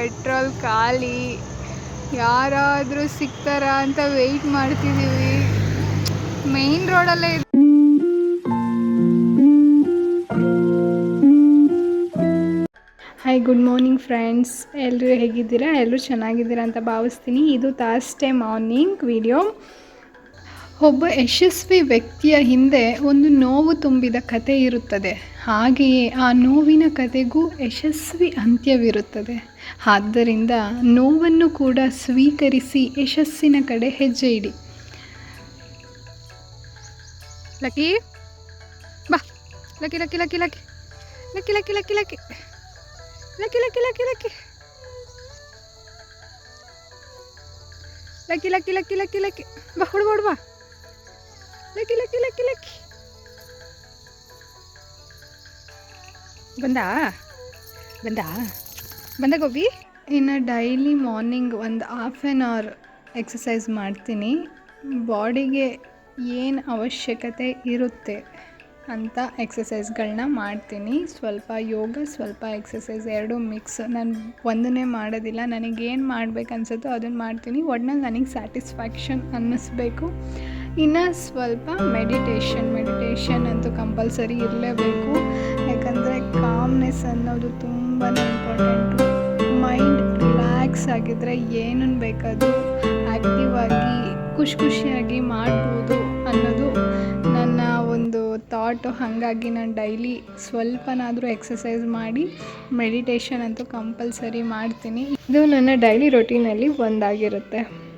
Petrol ಖಾಲಿ, ಯಾರಾದರೂ ಸಿಗ್ತಾರಾ ಅಂತ ವೆಯ್ಟ್ ಮಾಡ್ತಿದ್ದೀವಿ ಮೇಯ್ನ್ ರೋಡಲ್ಲೇ ಇದೆ ಹಾಯ್ ಗುಡ್ ಮಾರ್ನಿಂಗ್ ಫ್ರೆಂಡ್ಸ್ ಎಲ್ಲರೂ ಹೇಗಿದ್ದೀರಾ? ಎಲ್ಲರೂ ಚೆನ್ನಾಗಿದ್ದೀರಾ ಅಂತ ಭಾವಿಸ್ತೀನಿ. ಇದು ಥರ್ಸ್ಡೇ ಮಾರ್ನಿಂಗ್ ವಿಡಿಯೋ ಒಬ್ಬ ಯಶಸ್ವಿ ವ್ಯಕ್ತಿಯ ಹಿಂದೆ ಒಂದು ನೋವು ತುಂಬಿದ ಕತೆ ಇರುತ್ತದೆ. ಹಾಗೆಯೇ ಆ ನೋವಿನ ಕತೆಗೂ ಯಶಸ್ವಿ ಅಂತ್ಯವಿರುತ್ತದೆ. ಆದ್ದರಿಂದ ನೋವನ್ನು ಕೂಡ ಸ್ವೀಕರಿಸಿ ಯಶಸ್ಸಿನ ಕಡೆ ಹೆಜ್ಜೆ ಇಡಿ ಲಕ್ಕಿ ಬಾ Lucky Lucky Lucky Lucky Lucky Lucky Lucky Lucky Lucky Lucky Lucky Lucky Lucky Lucky Lucky Lucky Lucky ಬಾ ಹುಡುಗೋಡ್ ಬಾ ಲಕ್ಕಿ ಲಕ್ಕಿ ಲಕ್ಕಿ ಲಕ್ಕಿ ಬಂದಾ ಬಂದಾ ಬಂದ ಗೋಬಿ ಇನ್ನು ಡೈಲಿ ಮಾರ್ನಿಂಗ್ ಒಂದು ಹಾಫ್ ಆ್ಯನ್ ಅವರ್ ಎಕ್ಸಸೈಸ್ ಮಾಡ್ತೀನಿ. ಬಾಡಿಗೆ ಏನು ಅವಶ್ಯಕತೆ ಇರುತ್ತೆ ಅಂತ ಎಕ್ಸಸೈಸ್ಗಳನ್ನ ಮಾಡ್ತೀನಿ. ಸ್ವಲ್ಪ ಯೋಗ, ಸ್ವಲ್ಪ ಎಕ್ಸಸೈಸ್ ಎರಡೂ ಮಿಕ್ಸ್ ನಾನು ಒಂದನ್ನೇ ಮಾಡೋದಿಲ್ಲ. ನನಗೇನು ಮಾಡ್ಬೇಕು ಅನ್ಸುತ್ತೋ ಅದನ್ನು ಮಾಡ್ತೀನಿ. ಒಟ್ನಲ್ಲಿ ನನಗೆ ಸ್ಯಾಟಿಸ್ಫ್ಯಾಕ್ಷನ್ ಅನ್ನಿಸ್ಬೇಕು. ಇನ್ನು ಸ್ವಲ್ಪ ಮೆಡಿಟೇಷನ್ ಮೆಡಿಟೇಷನ್ ಅಂತೂ ಕಂಪಲ್ಸರಿ ಇರಲೇಬೇಕು. ಯಾಕಂದರೆ ಕಾಮ್ನೆಸ್ ಅನ್ನೋದು ತುಂಬಾ ಇಂಪಾರ್ಟೆಂಟು ಮೈಂಡ್ ರಿಲ್ಯಾಕ್ಸ್ ಆಗಿದ್ದರೆ ಏನನ್ನು ಬೇಕಾದರೂ ಆ್ಯಕ್ಟಿವ್ ಆಗಿ, ಖುಷಿ ಖುಷಿಯಾಗಿ ಮಾಡ್ಬೋದು ಅನ್ನೋದು ನನ್ನ ಒಂದು ಥಾಟು ಹಾಗಾಗಿ ನಾನು ಡೈಲಿ ಸ್ವಲ್ಪನಾದರೂ ಎಕ್ಸಸೈಸ್ ಮಾಡಿ ಮೆಡಿಟೇಷನ್ ಅಂತೂ ಕಂಪಲ್ಸರಿ ಮಾಡ್ತೀನಿ. ಇದು ನನ್ನ ಡೈಲಿ ರೊಟೀನಲ್ಲಿ ಒಂದಾಗಿರುತ್ತೆ.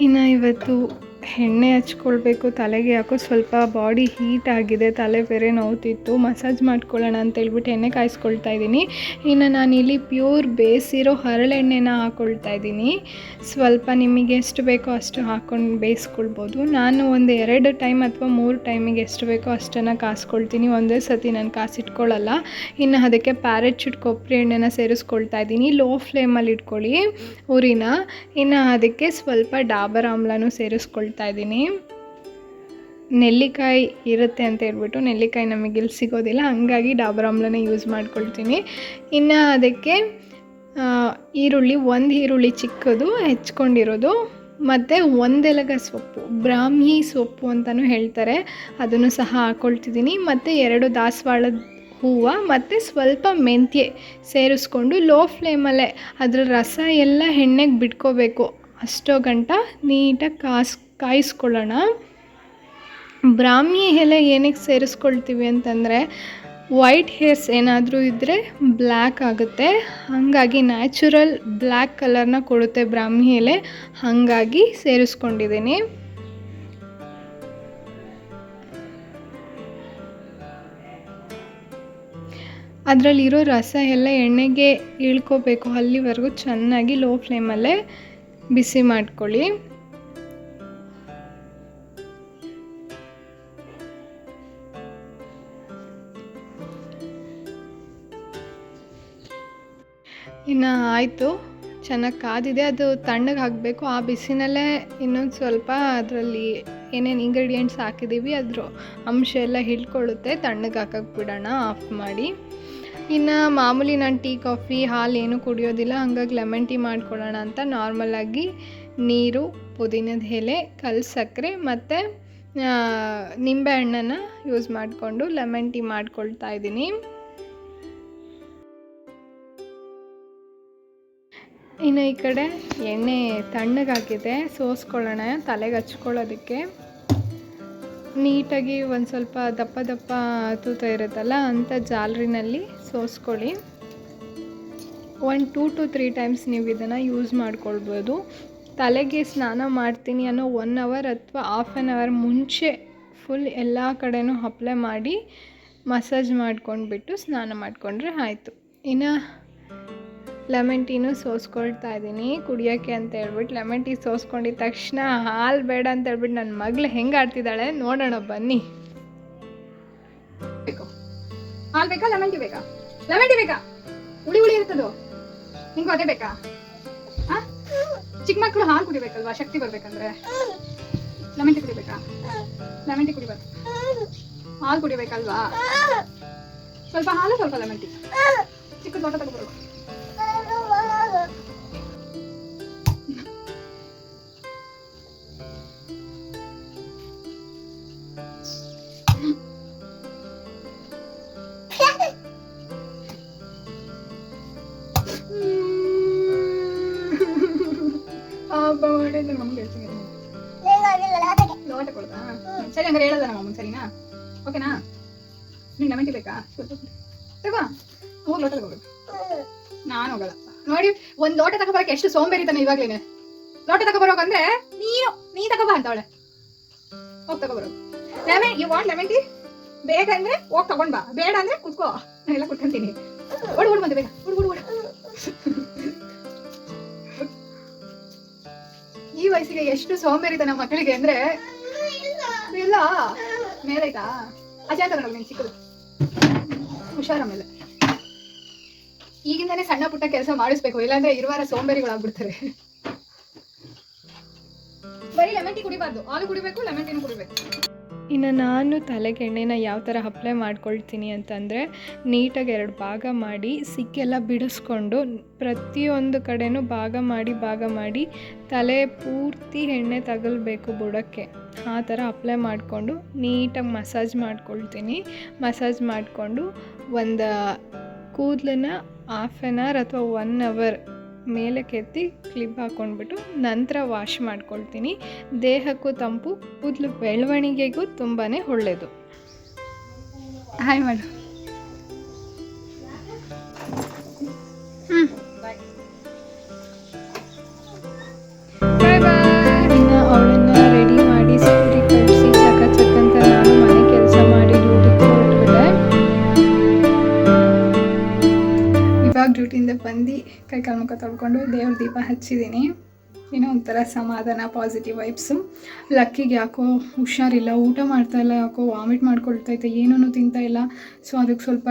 ಇನ್ನು ಇವತ್ತು ಎಣ್ಣೆ ಹಚ್ಕೊಳ್ಬೇಕು, ತಲೆಗೆ ಯಾಕೋ ಸ್ವಲ್ಪ ಬಾಡಿ ಹೀಟ್ ಆಗಿದೆ, ತಲೆ ಬೇರೆ ನೋವುತ್ತಿತ್ತು ಮಸಾಜ್ ಮಾಡ್ಕೊಳ್ಳೋಣ ಅಂತ ಹೇಳ್ಬಿಟ್ಟು ಎಣ್ಣೆ ಕಾಯಿಸ್ಕೊಳ್ತಾ ಇದ್ದೀನಿ. ಇನ್ನು ಇಲ್ಲಿ ಪ್ಯೂರ್ ಬೇಸಿರೋ ಹರಳೆಣ್ಣೆನ ಹಾಕ್ಕೊಳ್ತಾ ಇದ್ದೀನಿ. ಸ್ವಲ್ಪ ನಿಮಗೆ ಎಷ್ಟು ಬೇಕೋ ಅಷ್ಟು ಹಾಕ್ಕೊಂಡು ಬೇಯಿಸ್ಕೊಳ್ಬೋದು. ನಾನು ಒಂದು ಎರಡು ಟೈಮ್ ಅಥವಾ ಮೂರು ಟೈಮಿಗೆ ಎಷ್ಟು ಬೇಕೋ ಅಷ್ಟನ್ನು ಕಾಸ್ಕೊಳ್ತೀನಿ ಒಂದೇ ಸತಿ ನಾನು ಕಾಸಿಟ್ಕೊಳ್ಳಲ್ಲ ಇನ್ನು ಅದಕ್ಕೆ ಪ್ಯಾರೆಚೂಟ್ ಕೊಬ್ಬರಿ ಎಣ್ಣೆನ ಸೇರಿಸ್ಕೊಳ್ತಾ ಇದ್ದೀನಿ. ಲೋ ಫ್ಲೇಮಲ್ಲಿ ಇಟ್ಕೊಳ್ಳಿ ಊರಿನ. ಇನ್ನು ಅದಕ್ಕೆ ಸ್ವಲ್ಪ ಡಾಬರ್ ಆಮ್ಲನೂ ಸೇರಿಸ್ಕೊಳ್ತಾ ಇದ್ದೀನಿ. ನೆಲ್ಲಿಕಾಯಿ ಇರುತ್ತೆ ಅಂತ ಹೇಳ್ಬಿಟ್ಟು ನೆಲ್ಲಿಕಾಯಿ ನಮಗೆ ಇಲ್ಲಿ ಸಿಗೋದಿಲ್ಲ, ಹಂಗಾಗಿ ಡಾಬರ್ ಆಮ್ಲನೇ ಯೂಸ್ ಮಾಡ್ಕೊಳ್ತೀನಿ. ಇನ್ನು ಅದಕ್ಕೆ ಈರುಳ್ಳಿ, ಒಂದು ಈರುಳ್ಳಿ ಚಿಕ್ಕದು ಹೆಚ್ಕೊಂಡಿರೋದು, ಮತ್ತು ಒಂದೆಲಗ ಸೊಪ್ಪು, ಬ್ರಾಹ್ಮಿ ಸೊಪ್ಪು ಅಂತಲೂ ಹೇಳ್ತಾರೆ, ಅದನ್ನು ಸಹ ಹಾಕ್ಕೊಳ್ತಿದ್ದೀನಿ ಮತ್ತು ಎರಡು ದಾಸವಾಳದ ಹೂವು, ಮತ್ತು ಸ್ವಲ್ಪ ಮೆಂತ್ಯೆ ಸೇರಿಸ್ಕೊಂಡು ಲೋ ಫ್ಲೇಮಲ್ಲೇ ಅದರ ರಸ ಎಲ್ಲ ಎಣ್ಣೆಗೆ ಬಿಟ್ಕೋಬೇಕು. ಅಷ್ಟೋ ಗಂಟ ನೀಟಾಗಿ ಕಾಸ್, ಕಾಯಿಸ್ಕೊಳ್ಳೋಣ. ಬ್ರಾಹ್ಮಿ ಎಲೆ ಏನಕ್ಕೆ ಸೇರಿಸ್ಕೊಳ್ತೀವಿ ಅಂತಂದರೆ, ವೈಟ್ ಹೇರ್ಸ್ ಏನಾದರೂ ಇದ್ದರೆ ಬ್ಲ್ಯಾಕ್ ಆಗುತ್ತೆ. ಹಾಗಾಗಿ ನ್ಯಾಚುರಲ್ ಬ್ಲ್ಯಾಕ್ ಕಲರ್ನ ಕೊಡುತ್ತೆ ಬ್ರಾಹ್ಮಿ ಎಲೆ. ಹಾಗಾಗಿ ಸೇರಿಸ್ಕೊಂಡಿದ್ದೀನಿ. ಅದರಲ್ಲಿರೋ ರಸ ಎಲ್ಲ ಎಣ್ಣೆಗೆ ಇಳ್ಕೋಬೇಕು. ಅಲ್ಲಿವರೆಗೂ ಚೆನ್ನಾಗಿ ಲೋ ಫ್ಲೇಮಲ್ಲೇ ಬಿಸಿ ಮಾಡ್ಕೊಳ್ಳಿ. ಇನ್ನು ಆಯಿತು. ಚೆನ್ನಾಗಿ ಕಾದಿದೆ. ಅದು ತಣ್ಣಗೆ ಹಾಕಬೇಕು. ಆ ಬಿಸಿನಲ್ಲೇ ಇನ್ನೊಂದು ಸ್ವಲ್ಪ ಅದರಲ್ಲಿ ಏನೇನು ಇಂಗ್ರೀಡಿಯೆಂಟ್ಸ್ ಹಾಕಿದ್ದೀವಿ ಅದ್ರ ಅಂಶ ಎಲ್ಲ ಹಿಡ್ಕೊಳ್ಳುತ್ತೆ. ತಣ್ಣಗೆ ಹಾಕಕ್ಕೆ ಬಿಡೋಣ. ಆಫ್ ಮಾಡಿ. ಇನ್ನು ಮಾಮೂಲಿ ನಾನು ಟೀ, ಕಾಫಿ, ಹಾಲು ಏನೂ ಕುಡಿಯೋದಿಲ್ಲ. ಹಂಗಾಗಿ ಲೆಮನ್ ಟೀ ಮಾಡ್ಕೊಳ್ಳೋಣ ಅಂತ ನಾರ್ಮಲಾಗಿ ನೀರು, ಪುದೀನದ ಎಲೆ ಕಲ್ ಸಕ್ಕರೆ ಮತ್ತು ನಿಂಬೆ ಹಣ್ಣನ್ನು ಯೂಸ್ ಮಾಡಿಕೊಂಡು ಲೆಮನ್ ಟೀ ಮಾಡ್ಕೊಳ್ತಾ ಇದ್ದೀನಿ. ಇನ್ನು ಈ ಕಡೆ ಎಣ್ಣೆ ತಣ್ಣಗಾಕಿದೆ ಸೋಸ್ಕೊಳ್ಳೋಣ, ತಲೆಗೆ ಹಚ್ಕೊಳ್ಳೋದಕ್ಕೆ. ನೀಟಾಗಿ ಒಂದು ಸ್ವಲ್ಪ ದಪ್ಪ ದಪ್ಪ ತೂತ ಇರುತ್ತಲ್ಲ ಅಂಥ ಜಾಲರಿನಲ್ಲಿ ಸೋಸ್ಕೊಳ್ಳಿ. One two to three times ನೀವು ಇದನ್ನು ಯೂಸ್ ಮಾಡ್ಕೊಳ್ಬೋದು. ತಲೆಗೆ ಸ್ನಾನ ಮಾಡ್ತೀನಿ ಅನ್ನೋ ಒನ್ ಅವರ್ ಅಥವಾ ಹಾಫ್ ಆನ್ ಅವರ್ ಮುಂಚೆ ಫುಲ್ ಎಲ್ಲ ಕಡೆನೂ ಅಪ್ಲೈ ಮಾಡಿ ಮಸಾಜ್ ಮಾಡ್ಕೊಂಡ್ಬಿಟ್ಟು ಸ್ನಾನ ಮಾಡಿಕೊಂಡ್ರೆ ಆಯಿತು. ಇನ್ನು ಲೆಮನ್ ಟೀನು ಸೋಸ್ಕೊಳ್ತಾ ಇದ್ದೀನಿ. ಕುಡಿಯೋಕ್ಕೆ ಅಂತ ಹೇಳ್ಬಿಟ್ಟು ಲೆಮನ್ ಟೀ ಸೋಸ್ಕೊಂಡಿದ ತಕ್ಷಣ ಹಾಲು ಬೇಡ ಅಂತ ಹೇಳ್ಬಿಟ್ಟು ನನ್ನ ಮಗಳು ಹೆಂಗೆ ಆಡ್ತಿದ್ದಾಳೆ ನೋಡೋಣ ಬನ್ನಿ. ಹಾಲು ಬೇಕಾ? ಲೆಮನ್ ಟೀ ಬೇಕಾ? ಟೀ ಬೇಕಾ? ಹುಳಿ ಹುಳಿ ಇರ್ತದೋ? ನಿಂಗೂ ಅದೇ ಬೇಕಾ? ಚಿಕ್ಕ ಮಕ್ಕಳು ಹಾಲು ಕುಡಿಬೇಕಲ್ವಾ? ಶಕ್ತಿ ಬರ್ಬೇಕಂದ್ರೆ. ಲೆಮನ್ ಟೀ ಕುಡಿಬೇಕಾ? ಲೆಮನ್ ಟೀ ಕುಡಿಬಾರ್ದು. ಹಾಲು ಕುಡಿಬೇಕಲ್ವಾ? ಸ್ವಲ್ಪ ಹಾಲು, ಸ್ವಲ್ಪ ಲೆಮನ್ ಟೀ ಚಿಕ್ಕ ತೋಟ ತಗೋಬರು ಹಬ್ಬ ಮಾಡಿದ್ರೆ ನಮ್ಗೆ ಹೇಳ್ತೀನಿ ಲೋಟ ಕೊಡ್ತಾ? ಸರಿ ಹಂಗಾರೆ ಹೇಳಲ್ಲ ನಮ್ಮ ಸರಿನಾ? ಓಕೆನಾ? ನಿಂಗೆ ಲೆಮನ್ ಬೇಕಾ? ಕೊಡು. ತಗೋ ಮೂರು ಲೋಟ ತಗೋಬೇಕು ನಾನು ಹೋಗಲ್ಲ. ನೋಡಿ ಒಂದ್ ಲೋಟ ತಗೋಬರಕ್ಕೆ ಎಷ್ಟು ಸೋಂಬೇರಿತಾನೆ ಇವಾಗ್ಲೇನೆ ಲೋಟ ತಗೋಬರೋಕಂದ್ರೆ ನೀನು ನೀ ತಗೋಬಾ ಅಂತವಳೆ. ಹೋಗ್ ತಗೋಬರೋ lemon you want lemon tea ಬೇಗ ಅಂದ್ರೆ ಹೋಗ್ ತಗೊಂಡ್ ಬಾ. ಬೇಡ ಅಂದ್ರೆ ಕುತ್ಕೋ. ನಾನೆಲ್ಲ ಕುತ್ಕೊಂತೀನಿ. ಓಡ್ ಓಡ್ ಬಂದೆ ಬೇಗ. ಓಡ್ ಓಡ್ ಓಡ್. ವಯಸ್ಸಿಗೆ ಎಷ್ಟು ಸೋಂಬೇರಿತನ ಮಕ್ಕಳಿಗೆ ಅಂದ್ರೆ? ಇಲ್ಲ. ಮೇಲೆಗಾ ಅಜಾತ ನೋಡಿ ನೀನು ಚಿಕ್ಕದು. ಹುಷಾರ ಮೇಲೆ. ಈಗಿಂದಾನೆ ಸಣ್ಣ ಪುಟ್ಟ ಕೆಲಸ ಮಾಡಿಸ್ಬೇಕು. ಇಲ್ಲಾಂದ್ರೆ ಇರುವಾರ ಸೋಂಬೇರಿಗಳಾಗ್ಬಿಡ್ತಾರೆ ಬರೀ ಲೆಮನ್ ಟೀ ಕುಡಿಬಾರ್ದು. ಹಾಲು ಕುಡಿಬೇಕು ಲೆಮನ್ ಟೀನು ಕುಡಿಬೇಕು. ಇನ್ನು ನಾನು ತಲೆಗೆ ಎಣ್ಣೆನ ಯಾವ ಥರ ಅಪ್ಲೈ ಮಾಡ್ಕೊಳ್ತೀನಿ ಅಂತಂದರೆ ನೀಟಾಗಿ ಎರಡು ಭಾಗ ಮಾಡಿ ಸಿಕ್ಕೆಲ್ಲ ಬಿಡಿಸ್ಕೊಂಡು ಪ್ರತಿಯೊಂದು ಕಡೆನೂ ಭಾಗ ಮಾಡಿ ಭಾಗ ಮಾಡಿ ತಲೆ ಪೂರ್ತಿ ಎಣ್ಣೆ ತಗಲ್ಬೇಕು ಬುಡಕ್ಕೆ. ಆ ಥರ ಅಪ್ಲೈ ಮಾಡಿಕೊಂಡು ನೀಟಾಗಿ ಮಸಾಜ್ ಮಾಡ್ಕೊಳ್ತೀನಿ. ಮಸಾಜ್ ಮಾಡಿಕೊಂಡು ಒಂದು ಕೂದಲನ್ನ ಹಾಫ್ ಆನ್ ಅವರ್ ಅಥವಾ ಒನ್ ಅವರ್ ಮೇಲೆ ಕೆತ್ತಿ ಕ್ಲಿಪ್ ಹಾಕ್ಕೊಂಡ್ಬಿಟ್ಟು ನಂತರ ವಾಶ್ ಮಾಡ್ಕೊಳ್ತೀನಿ. ದೇಹಕ್ಕೂ ತಂಪು, ಕೂದಲು ಬೆಳವಣಿಗೆಗೂ ತುಂಬಾ ಒಳ್ಳೆಯದು ಹಾಯ್ ಮಾಡು ಕೈ ಕಾಲು ಮುಖ ತೊಳ್ಕೊಂಡು ದೇವ್ರ ದೀಪ ಹಚ್ಚಿದ್ದೀನಿ. ಏನೋ ಒಂಥರ ಸಮಾಧಾನ ಪಾಸಿಟಿವ್ ವೈಬ್ಸು ಲಕ್ಕಿಗೆ ಯಾಕೋ ಹುಷಾರಿಲ್ಲ, ಊಟ ಮಾಡ್ತಾ ಇಲ್ಲ, ಯಾಕೋ ವಾಮಿಟ್ ಮಾಡ್ಕೊಳ್ತೈತೆ ಏನೂ ತಿಂತಾ ಇಲ್ಲ. ಸೊ ಅದಕ್ಕೆ ಸ್ವಲ್ಪ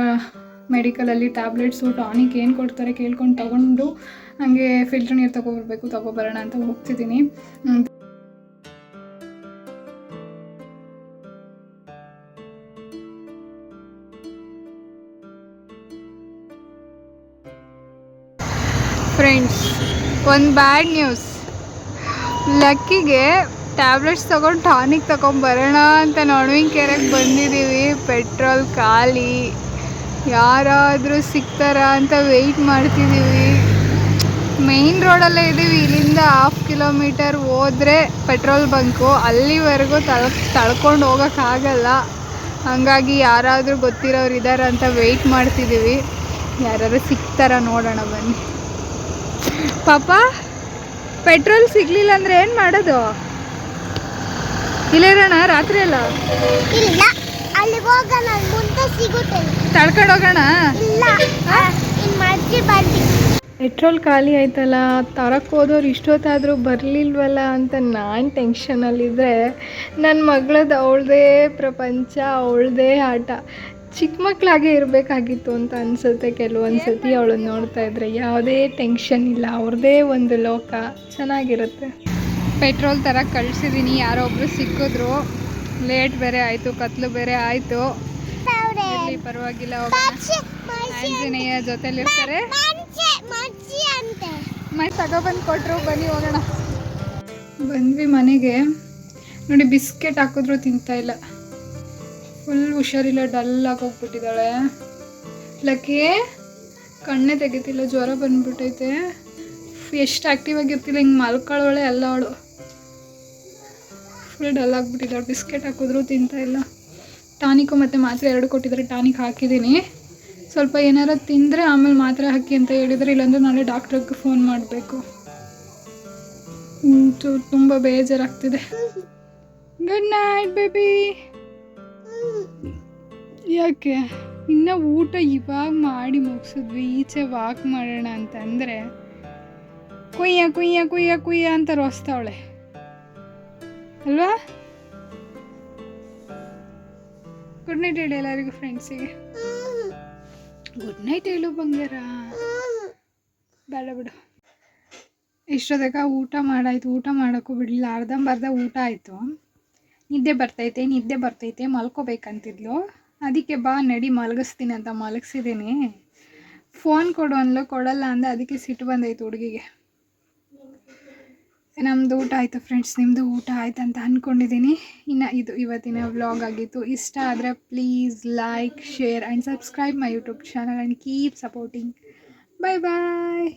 ಮೆಡಿಕಲಲ್ಲಿ ಟ್ಯಾಬ್ಲೆಟ್ಸು ಟಾನಿಕ್ ಏನು ಕೊಡ್ತಾರೆ ಕೇಳ್ಕೊಂಡು ತೊಗೊಂಡು ಹಂಗೆ ಫಿಲ್ಟರ್ ನೀರು ತೊಗೊಬರ್ಬೇಕು ತೊಗೊಬರೋಣ ಅಂತ ಹೋಗ್ತಿದ್ದೀನಿ. ಫ್ರೆಂಡ್ಸ್ ಒಂದು ಬ್ಯಾಡ್ ನ್ಯೂಸ್ ಲಕ್ಕಿಗೆ ಟ್ಯಾಬ್ಲೆಟ್ಸ್ ತೊಗೊಂಡು ಟಾನಿಕ್ ತೊಗೊಂಬರೋಣ ಅಂತ ಕೆರೆಗೆ ಬಂದಿದ್ದೀವಿ ಪೆಟ್ರೋಲ್ ಖಾಲಿ. ಯಾರಾದರೂ ಸಿಗ್ತಾರಾ ಅಂತ ವೆಯ್ಟ್ ಮಾಡ್ತಿದ್ದೀವಿ ಮೇಯ್ನ್ ರೋಡಲ್ಲೇ ಇದ್ದೀವಿ ಇಲ್ಲಿಂದ ಹಾಫ್ ಕಿಲೋಮೀಟರ್ ಹೋದರೆ ಪೆಟ್ರೋಲ್ ಬಂಕು ಅಲ್ಲಿವರೆಗೂ ತಳ, ತಳ್ಕೊಂಡು ಹೋಗೋಕ್ಕಾಗಲ್ಲ ಹಾಗಾಗಿ ಯಾರಾದರೂ ಗೊತ್ತಿರೋರು ಇದ್ದಾರೆ ಅಂತ ವೆಯ್ಟ್ ಮಾಡ್ತಿದ್ದೀವಿ ಯಾರಾದರೂ ಸಿಗ್ತಾರ ನೋಡೋಣ ಬನ್ನಿ. ಪಾಪ ಪೆಟ್ರೋಲ್ ಸಿಗ್ಲಿಲ್ಲ ಅಂದ್ರೆ ಏನು ಮಾಡೋದು? ಇಲ್ಲೇರೋಣ ರಾತ್ರಿ ಅಲ್ಲ? ಇಲ್ಲ ಅಲ್ಲಿ ಹೋಗೋಣ ಮುಂದೆ ಸಿಗುತ್ತೆ. ತಳ್ಕೊಂಡು ಹೋಗೋಣ? ಇಲ್ಲ ಇನ್ ಮಜ್ಜಿ ಬಂದಿ ಪೆಟ್ರೋಲ್ ಖಾಲಿ ಆಯ್ತಲ್ಲ ತರಕ್ಕೆ ಹೋದವ್ರು ಇಷ್ಟೊತ್ತಾದರೂ ಬರಲಿಲ್ವಲ್ಲ ಅಂತ ನಾನು ಟೆನ್ಷನಲ್ಲಿದ್ದರೆ ನನ್ನ ಮಗಳದ್ದು ಅವಳದೇ ಪ್ರಪಂಚ ಅವಳದೇ ಆಟ. ಚಿಕ್ಕ ಮಕ್ಕಳಾಗೆ ಇರಬೇಕಾಗಿತ್ತು ಅಂತ ಅನ್ಸುತ್ತೆ ಕೆಲವೊಂದು ಸತಿ ಅವಳನ್ನ ನೋಡ್ತಾ ಇದ್ರೆ. ಯಾವುದೇ ಟೆನ್ಷನ್ ಇಲ್ಲ ಅವ್ರದ್ದೇ ಒಂದು ಲೋಕ ಚೆನ್ನಾಗಿರುತ್ತೆ. ಪೆಟ್ರೋಲ್ ಥರ ಕಳಿಸಿದ್ದೀನಿ ಯಾರೋ ಒಬ್ರು ಸಿಕ್ಕಿದ್ರು ಲೇಟ್ ಬೇರೆ ಆಯಿತು ಕತ್ಲು ಬೇರೆ ಆಯಿತು. ಇಲ್ಲಿ ಪರವಾಗಿಲ್ಲ ಆಂಜನೇಯ ಜೊತೆಲಿರ್ತಾರೆ. ಮಜ್ಜಿ ಮಜ್ಜಿ ಅಂತೆ. ಮತ್ತೆ ತಗೊಬಂದು ಕೊಟ್ಟರು ಬನ್ನಿ ಹೋಗೋಣ. ಬಂದ್ವಿ ಮನೆಗೆ. ನೋಡಿ ಬಿಸ್ಕೆಟ್ ಹಾಕಿದ್ರು ತಿಂತಾ ಇಲ್ಲ. ಫುಲ್ ಹುಷಾರಿಲ್ಲ ಡಲ್ ಹೋಗ್ಬಿಟ್ಟಿದ್ದಾಳೆ. ಲಕ್ಕಿ, ಕಣ್ಣೇ ತೆಗಿತಿಲ್ಲ, ಜ್ವರ ಬಂದ್ಬಿಟ್ಟೈತೆ. ಎಷ್ಟು ಆ್ಯಕ್ಟಿವ್ ಆಗಿರ್ತಿಲ್ಲ, ಹಿಂಗೆ ಮಲ್ಕೊಳ್ಳೋಳೆ ಎಲ್ಲ ಅವಳು. ಫುಲ್ ಡಲ್ ಆಗಿಬಿಟ್ಟಿದ್ದಾಳೆ, ಬಿಸ್ಕೆಟ್ ಹಾಕಿದ್ರು ತಿಂತಾ ಇಲ್ಲ. ಟಾನಿಕು ಮತ್ತು ಮಾತ್ರೆ ಎರಡು ಕೊಟ್ಟಿದ್ದಾರೆ, ಟಾನಿಕ್ ಹಾಕಿದ್ದೀನಿ. ಸ್ವಲ್ಪ ಏನಾರ ತಿಂದರೆ ಆಮೇಲೆ ಮಾತ್ರೆ ಹಾಕಿ ಅಂತ ಹೇಳಿದರೆ, ಇಲ್ಲಾಂದ್ರೆ ನಾಳೆ ಡಾಕ್ಟ್ರಿಗೆ ಫೋನ್ ಮಾಡಬೇಕು. ತುಂಬ ಬೇಜಾರಾಗ್ತಿದೆ. ಗುಡ್ ನೈಟ್ ಬೇಬಿ ಯಾಕೆ? ಇನ್ನು ಊಟ ಇವಾಗ ಮಾಡಿ ಮುಗಿಸಿದ್ವಿ, ಈಚೆ ವಾಕ್ ಮಾಡೋಣ ಅಂತಂದರೆ. ಕುಯ್ಯ ಕುಯ್ಯ ಕುಯ್ಯ ಕುಯ್ಯ ಅಂತ ರೋಸ್ತಾವಳೆ. ಅಲ್ವಾ? ಗುಡ್ ನೈಟ್ ಹೇಳಿ ಎಲ್ಲರಿಗೂ ಫ್ರೆಂಡ್ಸಿಗೆ ಗುಡ್ ನೈಟ್ ಹೇಳು ಬಂಗಾರ. ಬೇಡ ಬಿಡು. ಇಷ್ಟೊತ್ತಕ ಊಟ ಮಾಡಾಯ್ತು, ಊಟ ಮಾಡೋಕ್ಕೂ ಬಿಡಲಿಲ್ಲ, ಅರ್ಧಂಬರ್ಧ ಊಟ ಆಯಿತು. ನಿದ್ದೆ ಬರ್ತೈತೆ ನಿದ್ದೆ ಬರ್ತೈತೆ ಮಲ್ಕೋಬೇಕಂತಿದ್ಲು. ಅದಕ್ಕೆ ಬಾ, ನಡಿ, ಮಲಗಿಸ್ತೀನಿ ಅಂತ ಮಲಗಿಸಿದ್ದೀನಿ ಫೋನ್ ಕೊಡು ಅಂದ್ಲು, ಕೊಡಲ್ಲ ಅಂದೆ, ಅದಕ್ಕೆ ಸಿಟ್ಟು ಬಂದೈತೆ ಹುಡುಗಿಗೆ. ನಮ್ಮದು ಊಟ ಆಯಿತು ಫ್ರೆಂಡ್ಸ್ ನಿಮ್ಮದು ಊಟ ಆಯ್ತು ಅಂತ ಅಂದ್ಕೊಂಡಿದ್ದೀನಿ ಇನ್ನು ಇದು ಇವತ್ತಿನ ವ್ಲಾಗ್ ಆಗಿತ್ತು. ಇಷ್ಟ ಆದರೆ please like share and subscribe my YouTube channel and keep supporting bye bye